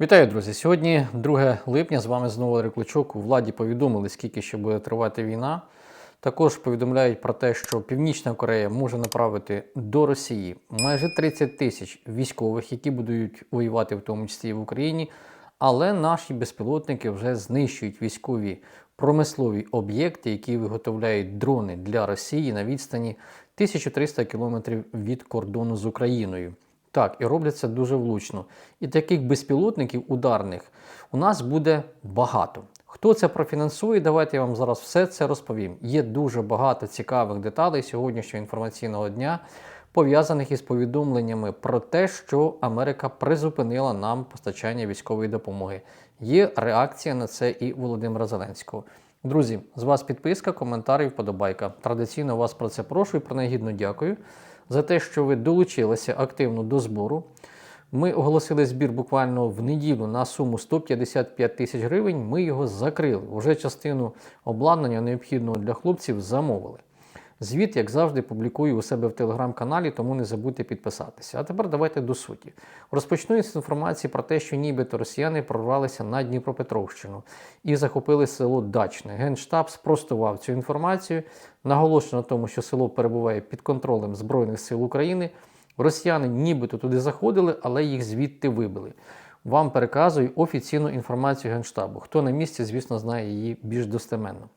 Вітаю, друзі! Сьогодні 2 липня. З вами знову Олег. У владі повідомили, скільки ще буде тривати війна. Також повідомляють про те, що Північна Корея може направити до Росії майже 30 тисяч військових, які будуть воювати в тому числі в Україні. Але наші безпілотники вже знищують військові промислові об'єкти, які виготовляють дрони для Росії на відстані 1300 кілометрів від кордону з Україною. Так, і роблять це дуже влучно. І таких безпілотників ударних у нас буде багато. Хто це профінансує? Давайте я вам зараз все це розповім. Є дуже багато цікавих деталей сьогоднішнього інформаційного дня, пов'язаних із повідомленнями про те, що Америка призупинила нам постачання військової допомоги. Є реакція на це і Володимира Зеленського. Друзі, з вас підписка, коментар і вподобайка. Традиційно вас про це прошу і принагідно дякую за те, що ви долучилися активно до збору. Ми оголосили збір буквально в неділю на суму 155 тисяч гривень. Ми його закрили. Уже частину обладнання необхідного для хлопців замовили. Звіт, як завжди, публікую у себе в телеграм-каналі, тому не забудьте підписатися. А тепер давайте до суті. Розпочну із інформації про те, що нібито росіяни прорвалися на Дніпропетровщину і захопили село Дачне. Генштаб спростував цю інформацію, наголошено на тому, що село перебуває під контролем Збройних сил України. Росіяни нібито туди заходили, але їх звідти вибили. Вам переказую офіційну інформацію Генштабу. Хто на місці, звісно, знає її більш достеменно.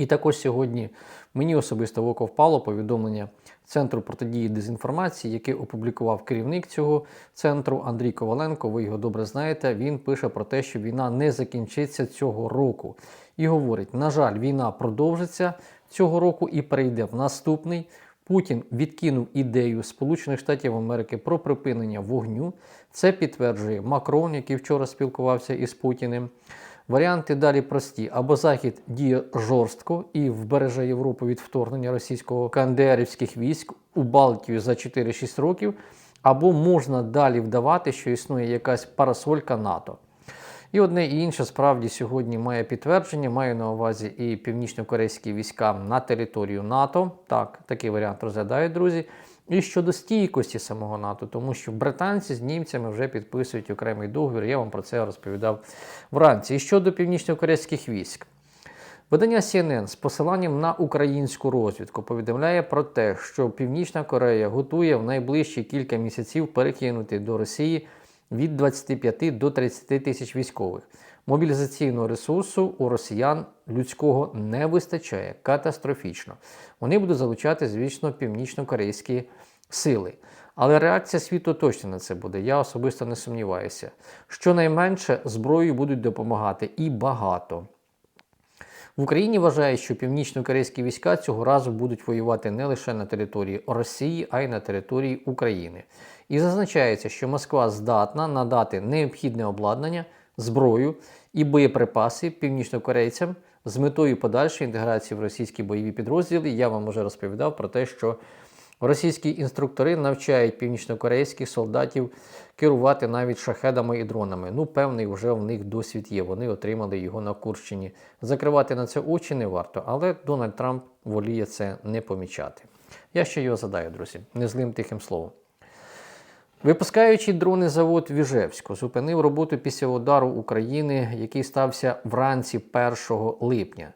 І також сьогодні мені особисто в око впало повідомлення Центру протидії дезінформації, яке опублікував керівник цього центру Андрій Коваленко. Ви його добре знаєте. Він пише про те, що війна не закінчиться цього року. І говорить: на жаль, війна продовжиться цього року і перейде в наступний. Путін відкинув ідею Сполучених Штатів Америки про припинення вогню. Це підтверджує Макрон, який вчора спілкувався із Путіним. Варіанти далі прості: або Захід діє жорстко і вбереже Європу від вторгнення російського кандерівських військ у Балтію за 4-6 років, або можна далі вдавати, що існує якась парасолька НАТО. І одне і інше справді сьогодні має підтвердження, маю на увазі і північно-корейські війська на територію НАТО. Так, такий варіант розглядають друзі. І щодо стійкості самого НАТО, тому що британці з німцями вже підписують окремий договір. Я вам про це розповідав вранці. І щодо північно-корейських військ. Видання CNN з посиланням на українську розвідку повідомляє про те, що Північна Корея готує в найближчі кілька місяців перекинути до Росії від 25 до 30 тисяч військових. Мобілізаційного ресурсу у росіян людського не вистачає катастрофічно. Вони будуть залучати, звісно, північно-корейські сили. Але реакція світу точно на це буде. Я особисто не сумніваюся. Щонайменше зброєю будуть допомагати і багато. В Україні вважають, що північно-корейські війська цього разу будуть воювати не лише на території Росії, а й на території України. І зазначається, що Москва здатна надати необхідне обладнання, зброю і боєприпаси північнокорейцям з метою подальшої інтеграції в російські бойові підрозділи. Я вам вже розповідав про те, що російські інструктори навчають північнокорейських солдатів керувати навіть шахедами і дронами. Ну, певний вже в них досвід є. Вони отримали його на Курщині. Закривати на це очі не варто, але Дональд Трамп воліє це не помічати. Я ще його задаю, друзі, незлим тихим словом. Випускаючи дрони завод Віжевську, зупинив роботу після удару України, який стався вранці 1 липня.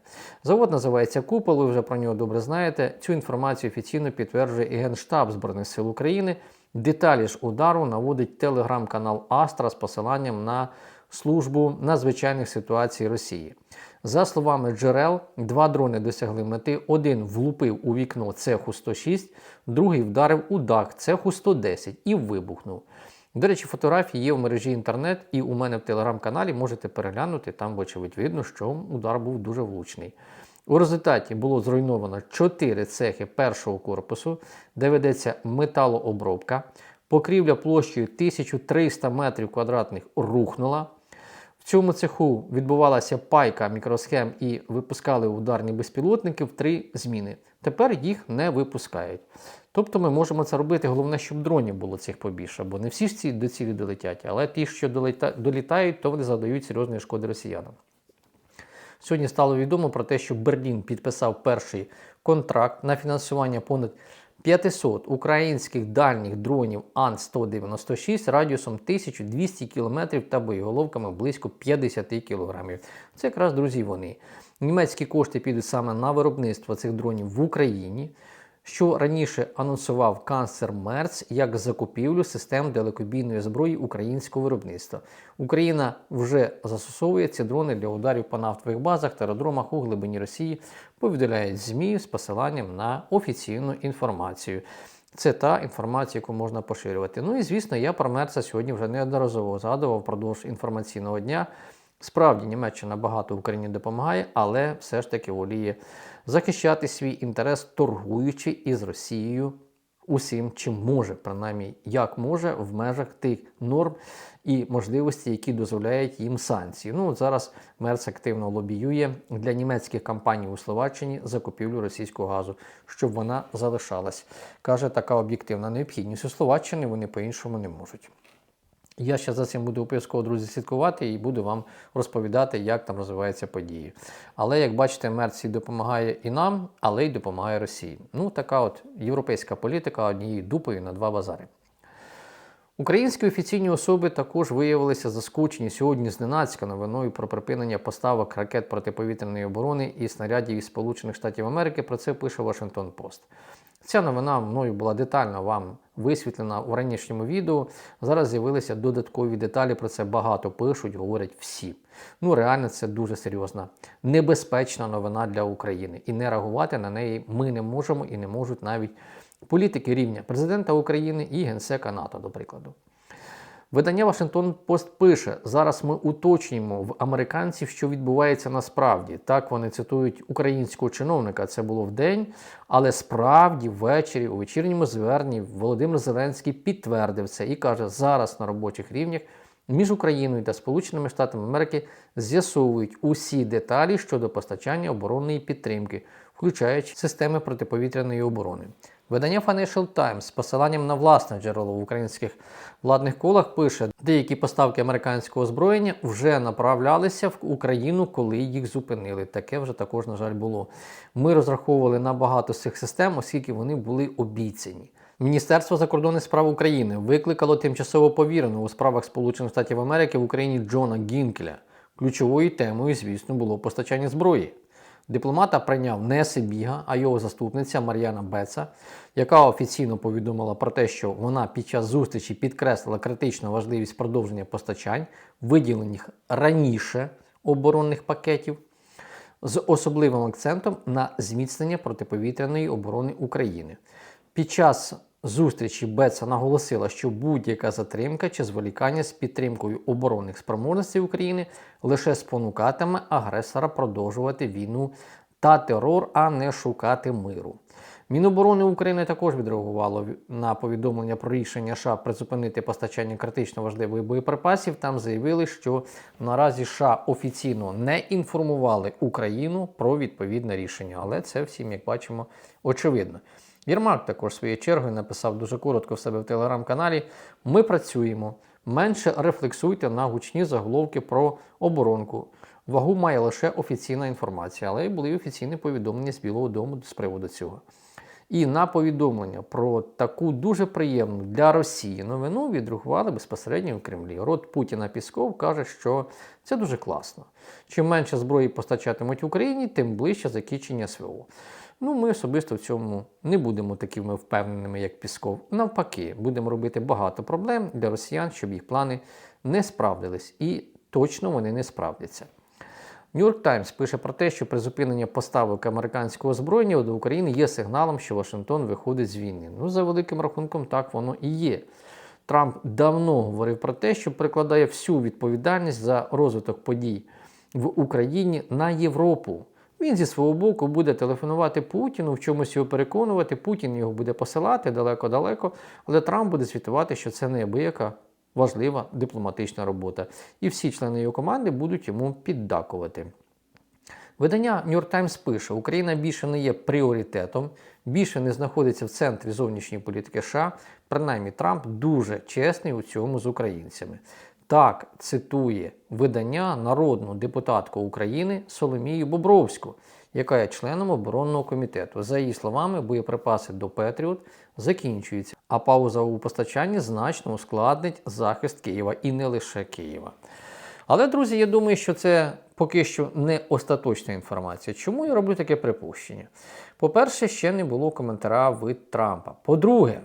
Завод називається Купол, ви вже про нього добре знаєте. Цю інформацію офіційно підтверджує і Генштаб Збройних сил України. Деталі ж удару наводить телеграм-канал Астра з посиланням на службу надзвичайних ситуацій Росії. За словами джерел, два дрони досягли мети. Один влупив у вікно цеху 106, другий вдарив у дах цеху 110 і вибухнув. До речі, фотографії є в мережі інтернет, і у мене в телеграм-каналі можете переглянути. Там, вочевидь, видно, що удар був дуже влучний. У результаті було зруйновано 4 цехи першого корпусу, де ведеться металообробка. Покрівля площею 1300 метрів квадратних рухнула. В цьому цеху відбувалася пайка мікросхем і випускали ударні безпілотники в три зміни. Тепер їх не випускають. Тобто ми можемо це робити. Головне, щоб дронів було цих побільше, бо не всі ж ці до цілі долетять, але ті, що долітають, то вони задають серйозної шкоди росіянам. Сьогодні стало відомо про те, що Берлін підписав перший контракт на фінансування понад 500 українських дальніх дронів Ан-196 радіусом 1200 км та боєголовками близько 50 кг. Це якраз, друзі, вони. Німецькі кошти підуть саме на виробництво цих дронів в Україні, що раніше анонсував канцлер Мерц як закупівлю систем далекобійної зброї українського виробництва. Україна вже застосовує ці дрони для ударів по нафтових базах та аеродромах у глибині Росії, повідомляють ЗМІ з посиланням на офіційну інформацію. Це та інформація, яку можна поширювати. Ну і звісно, я про Мерца сьогодні вже неодноразово згадував впродовж інформаційного дня. Справді Німеччина багато Україні допомагає, але все ж таки воліє захищати свій інтерес, торгуючи із Росією усім, чим може, принаймні як може, в межах тих норм і можливостей, які дозволяють їм санкції. Ну от зараз Мерц активно лобіює для німецьких компаній у Словаччині закупівлю російського газу, щоб вона залишалась. Каже, така об'єктивна необхідність у Словаччини вони по-іншому не можуть. Я ще за цим буду обов'язково, друзі, слідкувати і буду вам розповідати, як там розвиваються події. Але як бачите, Мерці допомагає і нам, але й допомагає Росії. Ну, така от європейська політика однією дупою на два базари. Українські офіційні особи також виявилися заскочені сьогодні зненацька новиною про припинення поставок ракет протиповітряної оборони і снарядів із Сполучених Штатів Америки. Про це пише Вашингтон Пост. Ця новина мною була детально вам висвітлена у ранішньому відео. Зараз з'явилися додаткові деталі. Про це багато пишуть, говорять всі. Ну, реально, це дуже серйозна, небезпечна новина для України. І не реагувати на неї ми не можемо і не можуть навіть політики рівня президента України і генсека НАТО, до прикладу. Видання Вашингтон Пост пише: зараз ми уточнюємо в американців, що відбувається насправді. Так вони цитують українського чиновника. Це було в день, але справді ввечері, у вечірньому зверненні, Володимир Зеленський підтвердив це і каже: зараз на робочих рівнях між Україною та Сполученими Штатами Америки з'ясовують усі деталі щодо постачання оборонної підтримки, включаючи системи протиповітряної оборони. Видання Financial Times з посиланням на власне джерело в українських владних колах пише, деякі поставки американського озброєння вже направлялися в Україну, коли їх зупинили. Таке вже також, на жаль, було. Ми розраховували на багато з цих систем, оскільки вони були обіцяні. Міністерство закордонних справ України викликало тимчасово повіреного у справах Сполучених Штатів Америки в Україні Джона Гінкеля. Ключовою темою, звісно, було постачання зброї. Дипломата прийняв не Сибіга, а його заступниця Мар'яна Беца, яка офіційно повідомила про те, що вона під час зустрічі підкреслила критичну важливість продовження постачань, виділених раніше оборонних пакетів, з особливим акцентом на зміцнення протиповітряної оборони України. Під час зустрічі Беца наголосила, що будь-яка затримка чи зволікання з підтримкою оборонних спроможностей України лише спонукатиме агресора продовжувати війну та терор, а не шукати миру. Міноборони України також відреагувало на повідомлення про рішення США призупинити постачання критично важливих боєприпасів. Там заявили, що наразі США офіційно не інформували Україну про відповідне рішення, але це всім, як бачимо, очевидно. Єрмак також своєю чергою написав дуже коротко в себе в телеграм-каналі: Ми працюємо. Менше рефлексуйте на гучні заголовки про оборонку. Вагу має лише офіційна інформація, але й були офіційні повідомлення з Білого Дому з приводу цього. І на повідомлення про таку дуже приємну для Росії новину відреагували безпосередньо в Кремлі. Рот Путіна Пісков каже, що це дуже класно. Чим менше зброї постачатимуть Україні, тим ближче закінчення СВО. Ну, ми особисто в цьому не будемо такими впевненими, як Пісков. Навпаки, будемо робити багато проблем для росіян, щоб їх плани не справдились. І точно вони не справдяться. Нью-Йорк Таймс пише про те, що призупинення поставок американського озброєння до України є сигналом, що Вашингтон виходить з війни. Ну, за великим рахунком, так воно і є. Трамп давно говорив про те, що прикладає всю відповідальність за розвиток подій в Україні на Європу. Він зі свого боку буде телефонувати Путіну, в чомусь його переконувати. Путін його буде посилати далеко-далеко, але Трамп буде звітувати, що це неабияка важлива дипломатична робота. І всі члени його команди будуть йому піддакувати. Видання New York Times пише, Україна більше не є пріоритетом, більше не знаходиться в центрі зовнішньої політики США. Принаймні, Трамп дуже чесний у цьому з українцями. Так цитує видання народну депутатку України Соломію Бобровську, яка є членом оборонного комітету. За її словами, боєприпаси до Петріот закінчуються, а пауза у постачанні значно ускладнить захист Києва і не лише Києва. Але, друзі, я думаю, що це поки що не остаточна інформація. Чому я роблю таке припущення? По-перше, ще не було коментаря від Трампа. По-друге,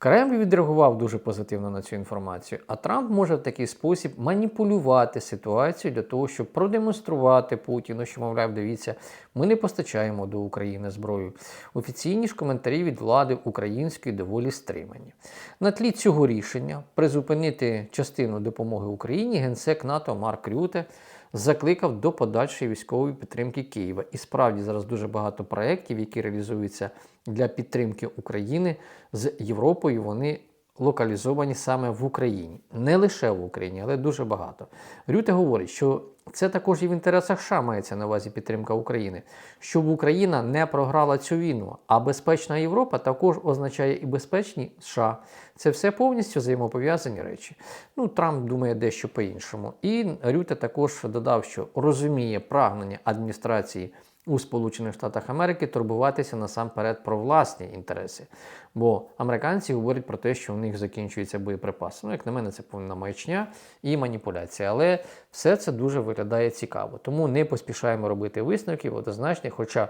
Кремль відреагував дуже позитивно на цю інформацію, а Трамп може в такий спосіб маніпулювати ситуацію для того, щоб продемонструвати Путіну, що, мовляв, дивіться, ми не постачаємо до України зброю. Офіційні ж коментарі від влади української доволі стримані. На тлі цього рішення призупинити частину допомоги Україні генсек НАТО Марк Рюте закликав до подальшої військової підтримки Києва. І справді зараз дуже багато проєктів, які реалізуються для підтримки України з Європою. Вони локалізовані саме в Україні, не лише в Україні, але дуже багато. Рюте говорить, що це також і в інтересах США мається на увазі підтримка України, щоб Україна не програла цю війну. А безпечна Європа також означає і безпечні США. Це все повністю взаємопов'язані речі. Ну, Трамп думає дещо по-іншому. І Рюте також додав, що розуміє прагнення адміністрації у Сполучених Штатах Америки турбуватися насамперед про власні інтереси. Бо американці говорять про те, що у них закінчуються боєприпаси. Ну, як на мене, це повна маячня і маніпуляція. Але все це дуже виглядає цікаво. Тому не поспішаємо робити висновків однозначно, хоча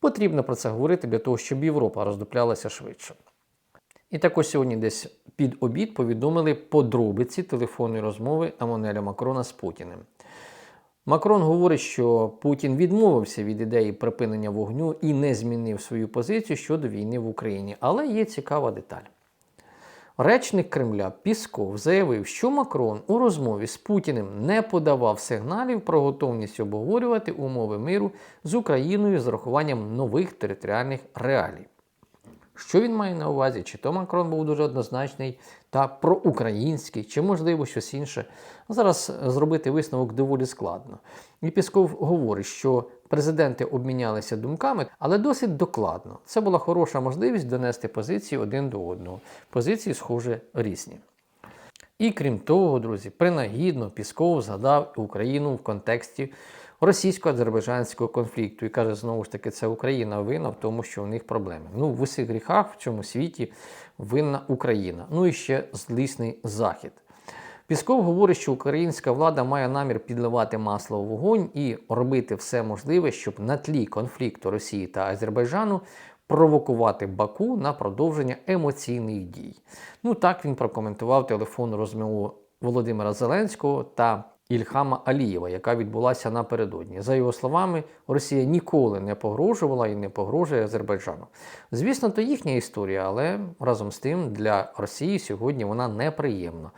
потрібно про це говорити для того, щоб Європа роздуплялася швидше. І також сьогодні десь під обід повідомили подробиці телефонної розмови Еммануеля Макрона з Путіним. Макрон говорить, що Путін відмовився від ідеї припинення вогню і не змінив свою позицію щодо війни в Україні. Але є цікава деталь. Речник Кремля Пісков заявив, що Макрон у розмові з Путіним не подавав сигналів про готовність обговорювати умови миру з Україною з урахуванням нових територіальних реалій. Що він має на увазі? Чи то Макрон був дуже однозначний та проукраїнський, чи, можливо, щось інше. Зараз зробити висновок доволі складно. І Пісков говорить, що президенти обмінялися думками, але досить докладно. Це була хороша можливість донести позиції один до одного. Позиції, схоже, різні. І крім того, друзі, принагідно Пісков згадав Україну в контексті російсько-азербайджанського конфлікту і каже, знову ж таки, це Україна винна в тому, що у них проблеми. Ну, в усіх гріхах в цьому світі винна Україна. Ну і ще злісний Захід. Пісков говорить, що українська влада має намір підливати масло у вогонь і робити все можливе, щоб на тлі конфлікту Росії та Азербайджану провокувати Баку на продовження емоційних дій. Ну так він прокоментував телефонну розмову Володимира Зеленського та Ільхама Алієва, яка відбулася напередодні. За його словами, Росія ніколи не погрожувала і не погрожує Азербайджану. Звісно, то їхня історія, але разом з тим для Росії сьогодні вона неприємна.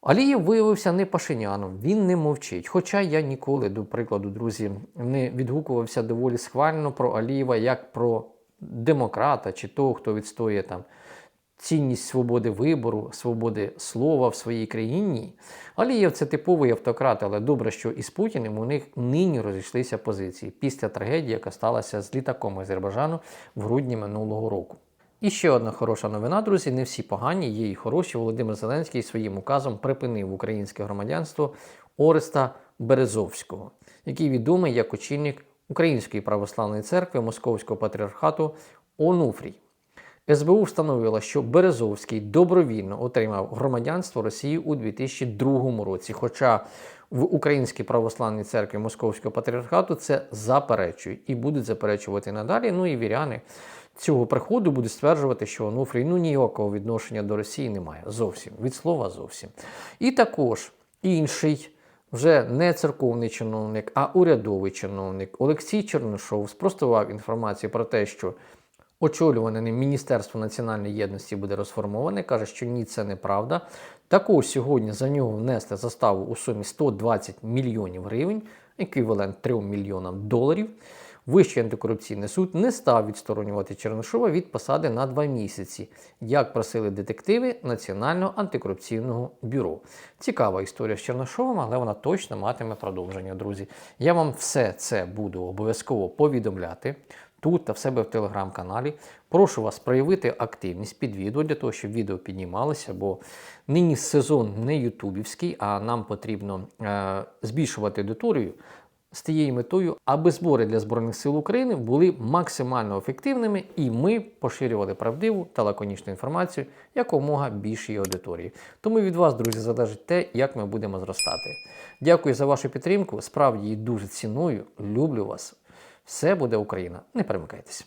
Алієв виявився не пашиняном, він не мовчить. Хоча я ніколи, до прикладу, друзі, не відгукувався доволі схвально про Алієва як про демократа чи того, хто відстоює там цінність свободи вибору, свободи слова в своїй країні. Алієв це типовий автократ, але добре, що із Путіним у них нині розійшлися позиції після трагедії, яка сталася з літаком Азербайджану в грудні минулого року. І ще одна хороша новина, друзі. Не всі погані, є і хороші. Володимир Зеленський своїм указом припинив українське громадянство Ореста Березовського, який відомий як очільник Української православної церкви Московського патріархату Онуфрій. СБУ встановила, що Березовський добровільно отримав громадянство Росії у 2002 році. Хоча в Українській православній церкві Московського патріархату це заперечують і будуть заперечувати надалі. Ну і віряни цього приходу будуть стверджувати, що Онуфрій ну ніякого відношення до Росії немає. Зовсім від слова зовсім. І також інший. Вже не церковний чиновник, а урядовий чиновник Олексій Чернишов спростував інформацію про те, що очолюване Міністерство національної єдності буде розформоване. Каже, що ні, це неправда. Також сьогодні за нього внесли заставу у сумі 120 мільйонів гривень, еквівалент 3 мільйонам доларів. Вищий антикорупційний суд не став відсторонювати Чернишова від посади на два місяці, як просили детективи Національного антикорупційного бюро. Цікава історія з Чернишовим, але вона точно матиме продовження, друзі. Я вам все це буду обов'язково повідомляти. тут та в себе в телеграм-каналі. Прошу вас проявити активність під відео для того, щоб відео піднімалося, бо нині сезон не ютубівський, а нам потрібно е, збільшувати аудиторію з тією метою, аби збори для Збройних сил України були максимально ефективними, і ми поширювали правдиву та лаконічну інформацію якомога більшій аудиторії. Тому від вас, друзі, залежить те, як ми будемо зростати. Дякую за вашу підтримку. Справді її дуже ціную. Люблю вас. Все буде Україна. Не перемикайтеся.